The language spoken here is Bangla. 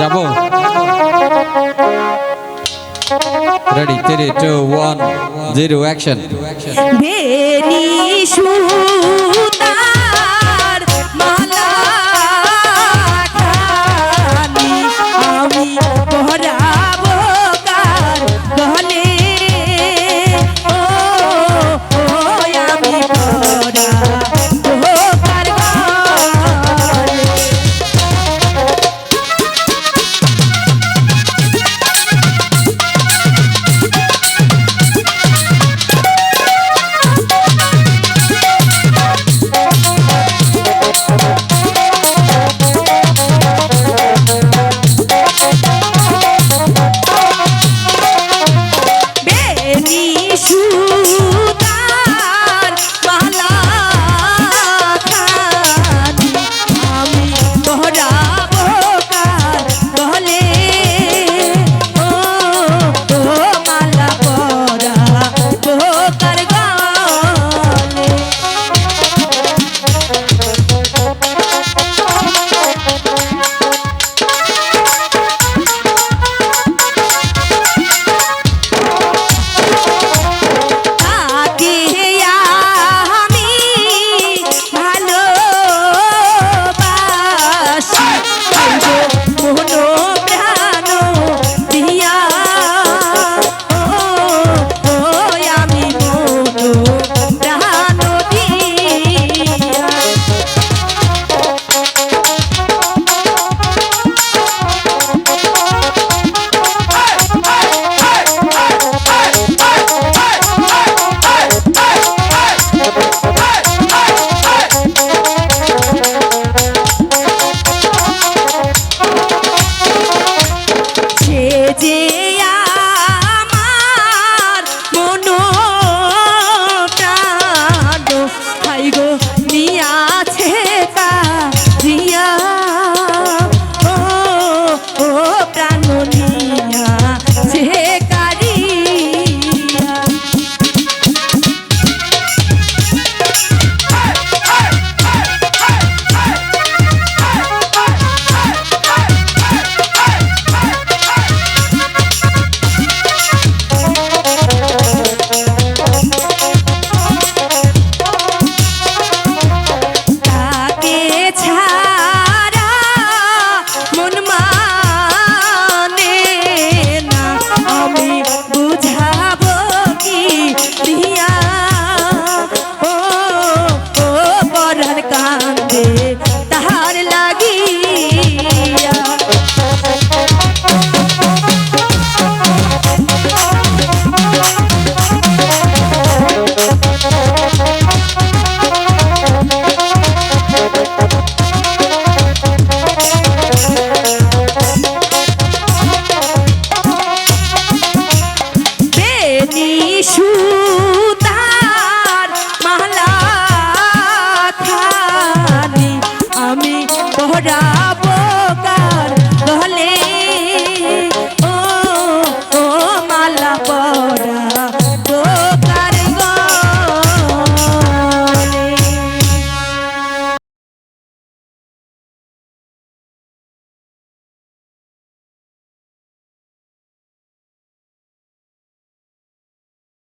যাব। Ready three two one zero action very sure day.